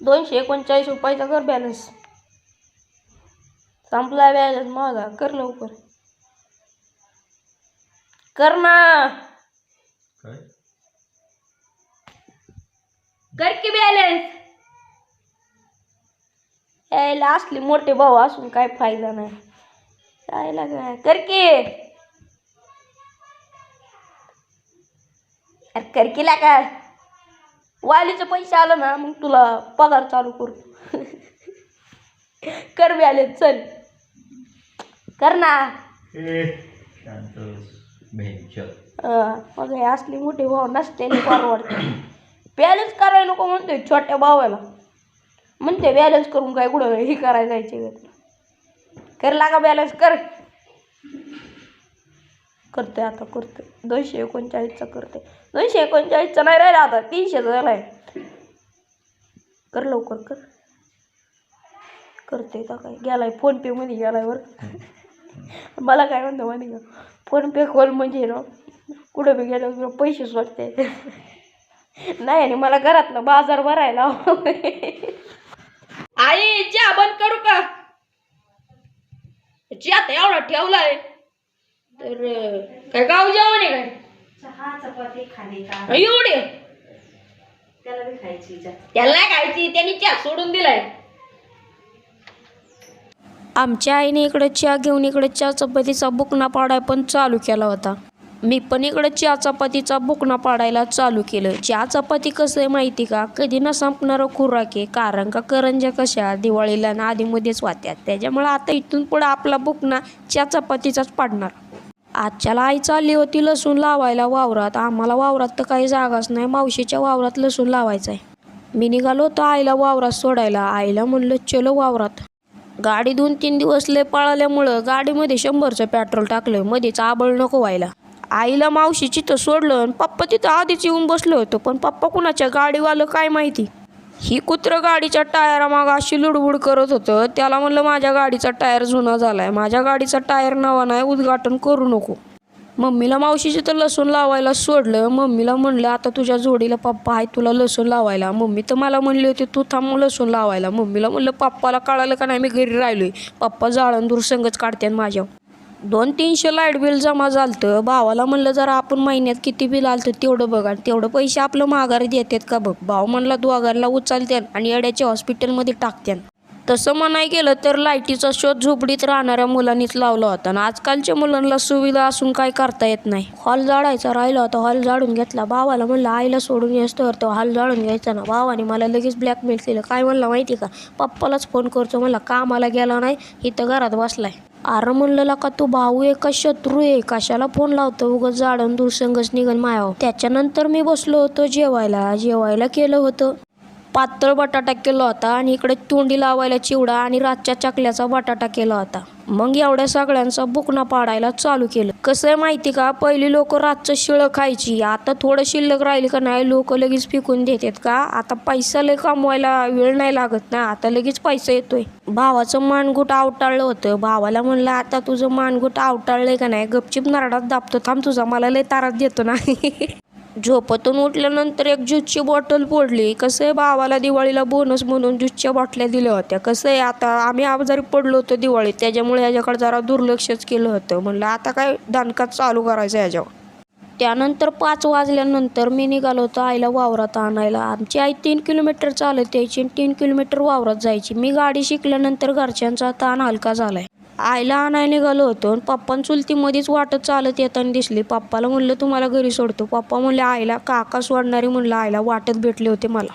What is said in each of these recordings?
दोनशे एकोणचाळीस रुपयाचा कर बॅलन्स संपला बॅलन्स माझा. कर लवकर. कर ना. काय? कर की बॅलन्स यायला असली मोठे भाऊ असून काय फायदा नाही. यायला काय? कर की. अरे कर केला काय वालीचं पैसे आलं ना मग तुला पगार चालू करू. कर बॅलन्स चल. कर ना. मग हे असली मोठी भाऊ नसतेली परवडते. बॅलन्स करायला नको म्हणतोय छोट्या भावाला. म्हणते बॅलन्स करून काय कुठं हे करायला जायचे कर लागा बॅलन्स कर. करते आता करते. दोनशे एकोणचाळीसचा करते. दोनशे एकोणचाळीसचा नाही राहिला आता तीनशे झालाय. कर लवकर कर. करते का काय. गेलाय फोनपेमध्ये मध्ये गेलाय बरं मला काय म्हणतो माहिती का? फोनपे खोल म्हणजे ना कुठं बी गेलं तुला पैसे सोडते. नाही आणि मला घरातलं बाजार भरायला आई चहा बंद करू का? चहा तर एवढा ठेवलाय. तर काय गाव जेवण आहे काय? चहा चपाती खाणे का एवढे? त्याला बी खायची जा. त्याला नाही खायची त्यांनी चहा सोडून दिलाय. आमच्या आईने इकडे चहा घेऊन इकडे चहा चपातीचा बुकना पाडाय पण चालू केला होता. मी पण इकडे चहा चपातीचा बुकना पाडायला चालू केलं. चहा चपाती कसं आहे माहिती का? कधी न संपणारं खुराक आहे. कारण का करंज्या कशा? दिवाळीला ना आधीमध्येच वात्यात त्याच्यामुळे आता इथून पुढे आपला बुकना चहा चपातीचाच पाडणार. आजच्याला आई चालली होती लसूण लावायला वावरात. आम्हाला वावरात तर काही जागाच नाही. मावशीच्या वावरात लसूण लावायचं आहे मी निघालो होतो आईला वावरात सोडायला. आईला म्हणलं चलो वावरात. गाडी दोन तीन दिवस लय पळाल्यामुळं गाडीमध्ये शंभरचं पेट्रोल टाकलं. मध्येच आबळ नको व्हायला. आईला मावशी तिथं सोडलं आणि पप्पा तिथं आधीच येऊन बसलो होतं. पण पप्पा कुणाच्या गाडीवालं काय माहिती? ही कुत्रं गाडीच्या टायरामाग अशी लुडबुड करत होतं. त्याला म्हणलं माझ्या गाडीचा टायर जुना झाला आहे माझ्या गाडीचा टायर नवा नाही. उद्घाटन करू नको. मम्मीला मावशीची तर लसूण लावायला सोडलं. मम्मीला म्हणलं आता तुझ्या जोडीला पप्पा आहे तुला लसूण लावायला. मम्मी तर मला म्हणली होती तू थांब लसूण लावायला. मम्मीला म्हणलं पप्पाला कळालं का नाही? मी घरी राहिलोय. पप्पा जाळंदूर संगच काढते माझ्या दोन तीनशे लाइट बिल जमा झालतं. भावाला म्हणलं जरा आपण महिन्यात किती बिल आलतं तेवढं बघा. आणि तेवढं पैसे आपलं माघारी देतात का बघ. भाव म्हणला दोघांना उचलत्यान आणि येड्याच्या हॉस्पिटलमध्ये टाकत्यान. तसं म्हणाय गेलं तर लाईटीचा शोध झोपडीत राहणाऱ्या मुलांनीच लावला होता. आणि आजकालच्या मुलांना सुविधा असून काय करता येत नाही. हॉल जाळायचा राहिला होता हॉल जाळून घेतला. भावाला म्हणलं आईला सोडून येतो तो हॉल जाळून घ्यायचा ना. भावाने मला लगेच ब्लॅकमेल केलं. काय म्हणलं माहिती का? पप्पालाच फोन करतो म्हणला. कामाला गेला नाही. इथं घरात बसलाय. अरे म्हणलं का तू भाऊ आहे का शत्रू आहे? कशाला फोन लावतो उगाच जाडून दूरसंगच निघन मायाव त्याच्यानंतर मी बसलो होतो जेवायला. जेवायला केलं होतं. पातळ बटाटा केला होता आणि इकडे तोंडी लावायला चिवडा आणि रातच्या चकल्याचा बटाटा केला होता. मग एवढ्या सगळ्यांचा बुकना पाडायला चालू केलं. कसं आहे माहिती का? पहिली लोक रातचं शिळं खायची. आता थोडं शिल्लक राहिली का नाही लोक लगेच फेकून देतात का? आता पैसा लय कमवायला वेळ नाही लागत ना. आता लगेच पैसा येतोय. भावाचं मानगुट आवटाळलं होतं. भावाला म्हणलं आता तुझं मानगुट आवटाळलंय का नाही? गपचिप नरडात दाबतो. थांब तुझा मला लय तारात देतो ना. झोपतून उठल्यानंतर एक ज्यूसची बॉटल फोडली. कसं आहे भावाला दिवाळीला बोनस म्हणून ज्यूसच्या बॉटल्या दिल्या होत्या. कसं आहे आता आम्ही आजारी पडलो होतो दिवाळीत. त्याच्यामुळे याच्याकडे जरा दुर्लक्षच केलं होतं. म्हणलं आता काय दणकात चालू करायचं याच्यावर त्यानंतर पाच वाजल्यानंतर मी निघालो होतो आईला वावरात आणायला. आमची आई तीन किलोमीटर चालत यायची आणि तीन किलोमीटर वावरात जायची. मी गाडी शिकल्यानंतर घरच्यांचा ताण हलका झालाय. आईला आणायला निघालो होतो आणि पप्पा चुलतीमध्येच वाटत चालत येताना दिसली. पप्पाला म्हणलं तुम्हाला घरी सोडतो. पप्पा म्हणले आईला काका सोडणारी म्हणलं आईला वाटत भेटले होते मला.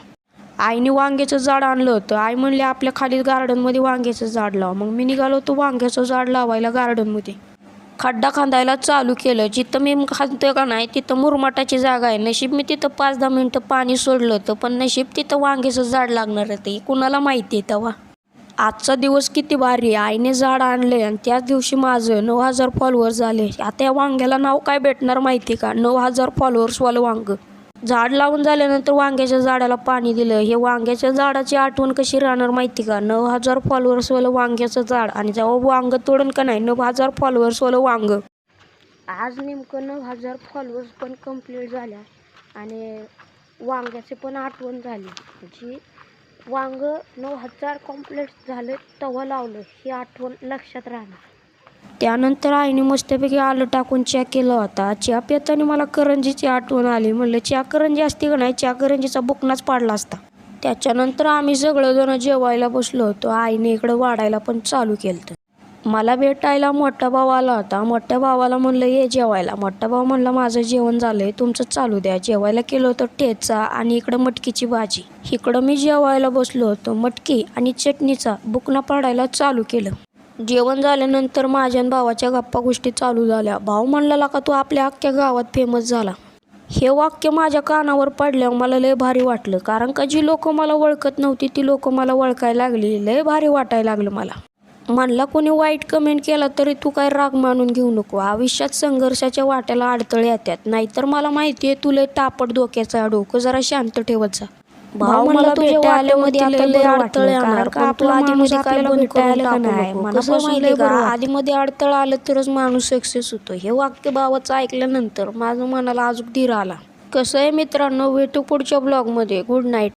आईने वांग्याचं झाड आणलं होतं. आई म्हणले आपल्या खाली गार्डनमध्ये वांग्याचं झाड लावा. मग मी निघालो होतो वांग्याचं झाड लावायला गार्डनमध्ये. खड्डा खांदायला चालू केलं. जिथं मी खांदतोय का नाही तिथं मुरमाटाची जागा आहे. नशीब मी तिथं पाच दहा मिनटं पाणी सोडलं होतं पण नशीब तिथं वांग्याचं झाड लागणार आहे. ते कुणाला माहिती आहे तेव्हा? आजचा दिवस किती भारी आईने झाड आणले आणि त्याच दिवशी माझं नऊ हजार फॉलोअर्स झाले. आता या वांग्याला नाव काय भेटणार माहिती का? नऊ हजार फॉलोअर्सवालं वांग. झाड लावून झाल्यानंतर वांग्याच्या झाडाला पाणी दिलं. हे वांग्याच्या झाडाची आठवण कशी राहणार माहिती का? नऊ हजार फॉलोअर्सवालं वांग्याचं झाड आणि जेव्हा वांग तोडून का नाही नऊ हजार फॉलोअर्सवालं वांग. आज नेमकं नऊ हजार फॉलोअर्स पण कंप्लीट झाल्या आणि वांग्याची पण आठवण झाली. जी वांग नऊ हजार कॉम्प्लेट झालं तवा लावलं. ही आठवण लक्षात राहणार. त्यानंतर आईने मस्तपैकी आलं टाकून चॅक केला होता. चहा पिताना मला करंजीची आठवण आली. म्हणलं चहा करंजी असते का नाही? चहा करंजीचा बुकनाच पाडला असता. त्याच्यानंतर आम्ही सगळेजण जेवायला बसलो होतो. आईने इकडं वाढायला पण चालू केलं मला भेटायला मोठा भाऊ आला होता. मोठ्या भावाला म्हणलं ये जेवायला. मोठा भाऊ म्हणला माझं जेवण झालं आहे तुमचं चालू द्या. जेवायला केलं होतं ठेचा आणि इकडं मटकीची भाजी. इकडं मी जेवायला बसलो होतो मटकी आणि चटणीचा बुकना पाडायला चालू केलं. जेवण झाल्यानंतर माझ्या आणि भावाच्या गप्पा गोष्टी चालू झाल्या. भाऊ म्हणला का तू आपल्या अख्ख्या गावात फेमस झाला. हे वाक्य माझ्या कानावर पडल्यावर मला लय भारी वाटलं. कारण का जी लोक मला ओळखत नव्हती ती लोक मला ओळखायला लागली. लय भारी वाटायला लागलं मला. म्हणला कोणी वाईट कमेंट केला तरी तू काय राग मानून घेऊ नको. आयुष्यात संघर्षाच्या वाट्याला अडथळे येतात. नाहीतर मला माहिती आहे तुला तापड डोक्याचा डोकं जरा शांत ठेवत जा. भाऊ मला तुझ्या वाट्यामध्ये आता लय अडथळे येणार. का तू आधी मध्ये काय टाकू नको. कसं माहिती का आधी मध्ये अडथळं आलं तरच माणूस सक्सेस होतो. हे वाक्य भावाचं ऐकल्यानंतर माझं मनाला अजून धीर आला. कसं आहे मित्रांनो? भेटू पुढच्या ब्लॉगमध्ये गुड नाईट